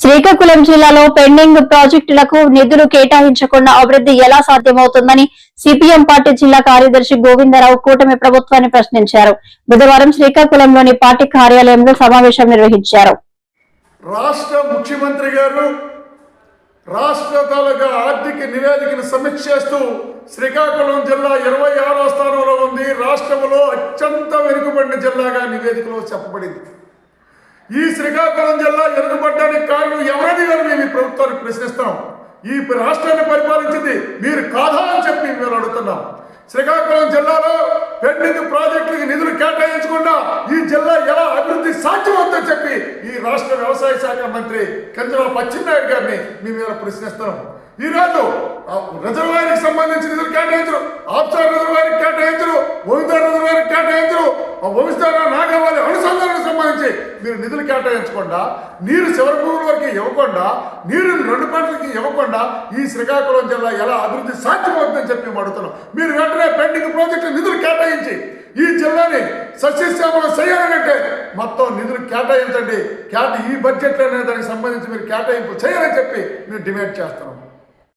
శ్రీకాకుళం జిల్లాలో పెండింగ్ ప్రాజెక్టులకు నిధులు కేటాయించకుండా అభివృద్ధి ఎలా సాధ్యమవుతుందని సిపిఎం పార్టీ జిల్లా కార్యదర్శి గోవిందరావు కూటమి ప్రభుత్వాన్ని ప్రశ్నించారు. బుధవారం శ్రీకాకుళంలోని పార్టీ కార్యాలయంలో సమావేశం నిర్వహించారు. రాష్ట్ర ముఖ్యమంత్రి గారు రాష్ట్ర తాలూకా ఆర్థిక నివేదికను సమీక్షిస్తూ శ్రీకాకుళం జిల్లా ఇరవై ఆరో స్థానంలో ఉంది. రాష్ట్రంలో అత్యంత వెనుకబడిన జిల్లాగా నివేదికలో చెప్పబడింది. ఈ శ్రీకాకుళం జిల్లా వెనుకబడ్డానికి కారణం ఎవరని గారు మేము ప్రశ్నిస్తాం. ఈ రాష్ట్రాన్ని పరిపాలించింది మీరు కాదా అని చెప్పి మేము అడుగుతున్నాం. శ్రీకాకుళం జిల్లాలో పెండింగ్ ప్రాజెక్టులకు నిధులు కేటాయించకుండా ఈ జిల్లా ఎలా అభివృద్ధి సాధ్యమవుతుందని చెప్పి ఈ రాష్ట్ర వ్యవసాయ శాఖ మంత్రి కంజరావు పచ్చినాయుడు గారిని మీ మీద ప్రశ్నిస్తున్నాం. ఈరోజు రిజర్వాయర్కి సంబంధించి నిధులు కేటాయించరు. ఆఫ్సార్ రిజర్వాయర్కి కేటాయించరు. ఓమిదార్ రిజర్వాయర్కి కేటాయించరు. ఆ మీరు నిధులు కేటాయించకుండా నీరు చివరి భూముల వరకు ఇవ్వకుండా నీరు రెండు పంటలకి ఇవ్వకుండా ఈ శ్రీకాకుళం జిల్లా ఎలా అభివృద్ధి సాధ్యమవుతుందని చెప్పి మేము అడుగుతున్నాం. మీరు వెంటనే పెండింగ్ ప్రాజెక్టు నిధులు కేటాయించి ఈ జిల్లాని సస్యశ్యామలం చేయాలంటే మొత్తం నిధులు కేటాయించండి. కేట ఈ బడ్జెట్లోనే దానికి సంబంధించి మీరు కేటాయింపు చేయాలని చెప్పి మేము డిమాండ్ చేస్తున్నాం.